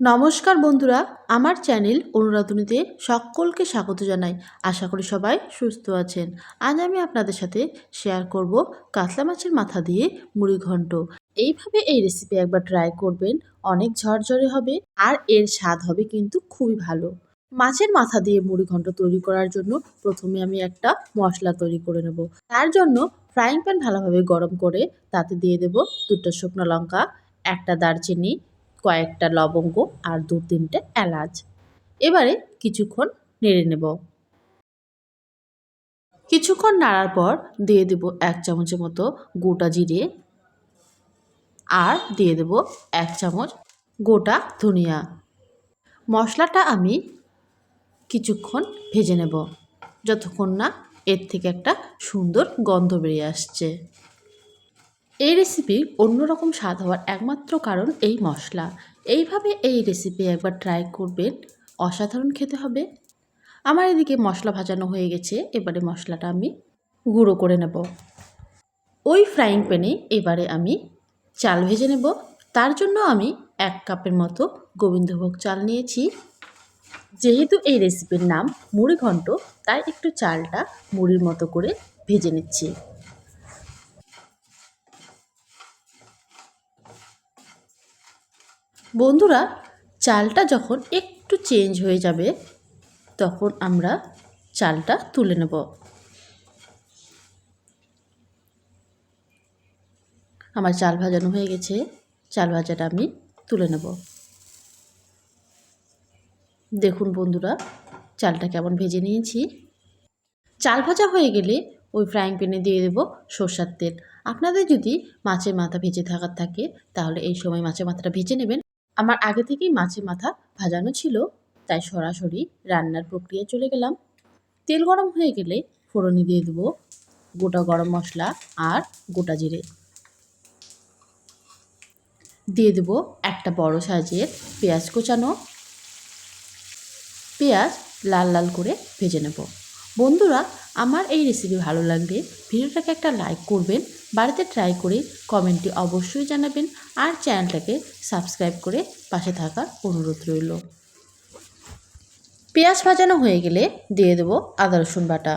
নমস্কার বন্ধুরা, আমার চ্যানেল অনুরাধনীতে সকলকে স্বাগত জানাই। আশা করি সবাই সুস্থ আছেন। আজ আমি আপনাদের সাথে শেয়ার করব কাতলা মাছের মাথা দিয়ে মুড়ি ঘন্ট। এইভাবে এই রেসিপি একবার ট্রাই করবেন, অনেক ঝরঝরে হবে আর এর স্বাদ হবে কিন্তু খুবই ভালো। মাছের মাথা দিয়ে মুড়ি ঘন্ট তৈরি করার জন্য প্রথমে আমি একটা মশলা তৈরি করে নেব। তার জন্য ফ্রাইং প্যান ভালোভাবে গরম করে তাতে দিয়ে দেব দুটো শুকনো লঙ্কা, একটা দারচিনি কয়েকটা লবঙ্গ আর দু তিনটে এলাচ। এবারে কিছুক্ষণ নেড়ে নেব। কিছুক্ষণ নাড়ার পর দিয়ে দেব এক চামচের মতো গোটা জিরে আর দিয়ে দেব এক চামচ গোটা ধনিয়া। মশলাটা আমি কিছুক্ষণ ভেজে নেব, যতক্ষণ না এর থেকে একটা সুন্দর গন্ধ বেরিয়ে আসছে। এই রেসিপির অন্যরকম স্বাদ হওয়ার একমাত্র কারণ এই মশলা। এইভাবে এই রেসিপি একবার ট্রাই করবেন, অসাধারণ খেতে হবে। আমার এদিকে মশলা ভাজানো হয়ে গেছে, এবারে মশলাটা আমি গুঁড়ো করে নেব। ওই ফ্রাইং প্যানে এবারে আমি চাল ভেজে নেব। তার জন্য আমি এক কাপের মতো গোবিন্দভোগ চাল নিয়েছি। যেহেতু এই রেসিপির নাম মুড়ি ঘন্ট তাই একটু চালটা মুড়ির মতো করে ভেজে নিচ্ছি। বন্ধুরা, চালটা যখন একটু চেঞ্জ হয়ে যাবে, তখন আমরা চালটা তুলে নেব। আমার চাল ভাজানো হয়ে গেছে, চাল ভাজাটা আমি তুলে নেব। দেখুন বন্ধুরা, চালটা কেমন ভেজে নিয়েছি। চাল ভাজা হয়ে গেলে ওই ফ্রাইং প্যানে দিয়ে দেবো সর্ষার তেল। আপনাদের যদি মাছের মাথা ভেজে থাকার থাকে, তাহলে এই সময় মাছের মাথাটা ভেজে নেবেন। আমার আগে থেকেই মাছের মাথা ভাজানো ছিল, তাই সরাসরি রান্নার প্রক্রিয়া চলে গেলাম। তেল গরম হয়ে গেলে ফোড়নি দিয়ে দেবো গোটা গরম মশলা আর গোটা জিরে। দিয়ে দেবো একটা বড় সাইজের পেঁয়াজ কোচানো। পেঁয়াজ লাল লাল করে ভেজে নেব। বন্ধুরা, আমার এই রেসিপি ভালো লাগলে ভিডিওটাকে একটা লাইক করবেন বাড়িতে ট্রাই করে কমেন্টে অবশ্যই জানাবেন আর চ্যানেলটাকে সাবস্ক্রাইব করে পাশে থাকার অনুরোধ রইল। পেঁয়াজ ভাজানো হয়ে গেলে দিয়ে দেবো আদা, রসুন বাটা।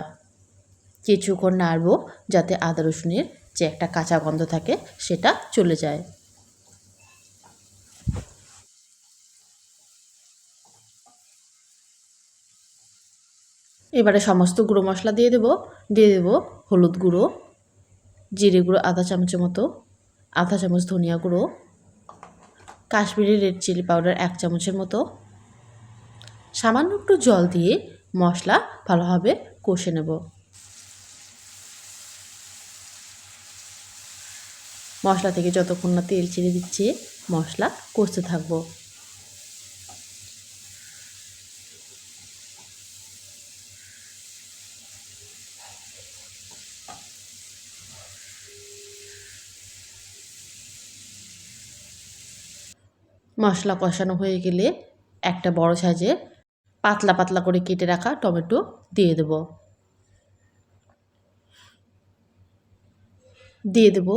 কিছুক্ষণ নাড়ব যাতে আদা, রসুনের যে একটা কাঁচা গন্ধ থাকে সেটা চলে যায়। এবারে সমস্ত গুঁড়ো মশলা দিয়ে দেবো দিয়ে দেবো হলুদ গুঁড়ো জিরে গুঁড়ো, আধা চামচের মতো, আধা চামচ ধনিয়া গুঁড়ো, কাশ্মীরি রেড চিলি পাউডার এক চামচের মতো। সামান্য একটু জল দিয়ে মশলা ভালোভাবে কষে নেব। মশলা থেকে যতক্ষণ না তেল ছেড়ে দিচ্ছে, মশলা কষতে থাকব। মশলা কষানো হয়ে গেলে একটা বড় সাইজের পাতলা পাতলা করে কেটে রাখা টমেটো দিয়ে দেব। দিয়ে দেব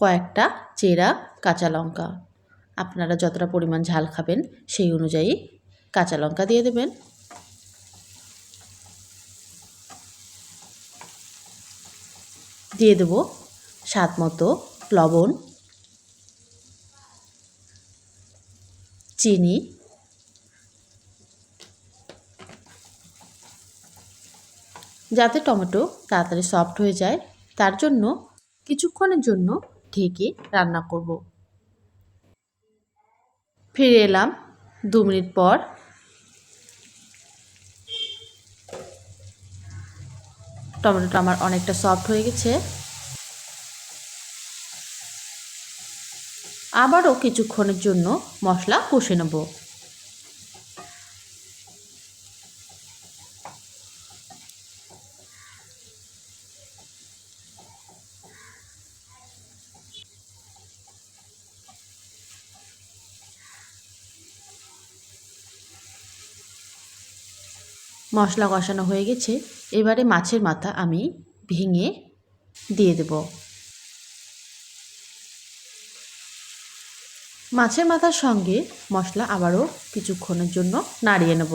কয়েকটা চেরা কাঁচা লঙ্কা। আপনারা যতটা পরিমাণ ঝাল খাবেন সেই অনুযায়ী কাঁচা লঙ্কা দিয়ে দেবেন। দিয়ে দেব স্বাদ মতো লবণ চিনি। যাতে টমেটো তাড়াতাড়ি সফট হয়ে যায়, তার জন্য কিছুক্ষণের জন্য ঢেকে রান্না করব। ফিরে এলাম দু মিনিট পর। টমেটোটা আমার অনেকটা সফট হয়ে গেছে। আবারও কিছুক্ষণের জন্য মশলা কষে নেব। মশলা কষানো হয়ে গেছে। এবারে মাছের মাথা আমি ভেঙে দিয়ে দেবো। মাছের মাথার সঙ্গে মশলা আবারও কিছুক্ষণের জন্য নাড়িয়ে নেব।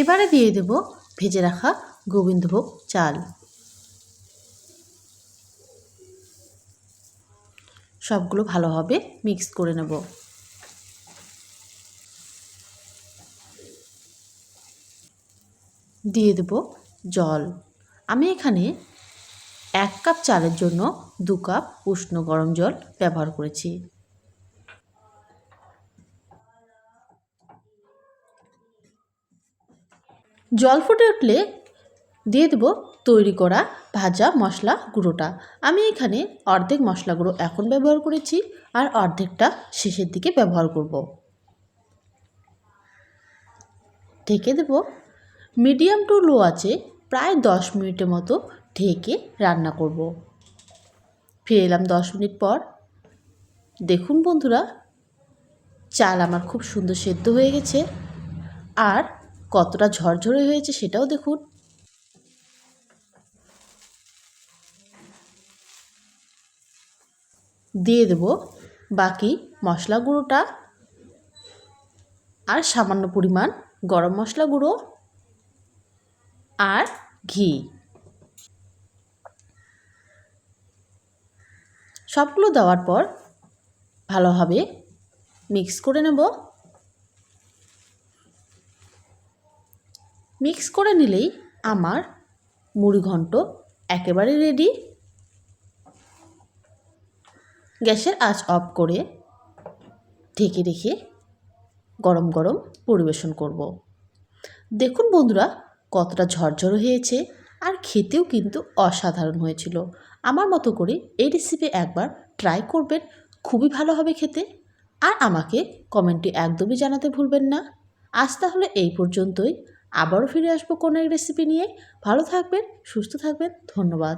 এবারে দিয়ে দেব ভেজে রাখা গোবিন্দভোগ চাল। সবগুলো ভালোভাবে মিক্স করে নেব। দিয়ে দেব জল। আমি এখানে এক কাপ চালের জন্য দু কাপ উষ্ণ গরম জল ব্যবহার করেছি। জল ফুটে উঠলে দিয়ে দেবো তৈরি করা ভাজা মশলা গুঁড়োটা। আমি এখানে অর্ধেক মশলা গুঁড়ো এখন ব্যবহার করেছি আর অর্ধেকটা শেষের দিকে ব্যবহার করব। ঢেকে দেব। মিডিয়াম টু লো আছে প্রায় দশ মিনিটের মতো ঢেকে রান্না করব। ফিরে এলাম দশ মিনিট পর। দেখুন বন্ধুরা, চাল আমার খুব সুন্দর সেদ্ধ হয়ে গেছে আর কতটা ঝরঝরে হয়েছে সেটাও দেখুন। দিয়ে দেব বাকি মশলা গুঁড়োটা আর সামান্য পরিমাণ গরম মশলা গুঁড়ো। আর ঘি। সবগুলো দেওয়ার পর ভালোভাবে মিক্স করে নেব। মিক্স করে নিলেই আমার মুড়ি ঘন্ট একেবারে রেডি। গ্যাসের আঁচ অফ করে ঢেকে রেখে গরম গরম পরিবেশন করব। দেখুন বন্ধুরা কতটা ঝরঝর হয়েছে আর খেতেও কিন্তু অসাধারণ হয়েছিল। আমার মতো করে এই রেসিপি একবার ট্রাই করবেন, খুবই ভালো হবে খেতে। আর আমাকে কমেন্টে একদমই জানাতে ভুলবেন না। আজ তাহলে এই পর্যন্তই। আবারও ফিরে আসব কোনো এক রেসিপি নিয়ে। ভালো থাকবেন, সুস্থ থাকবেন, ধন্যবাদ।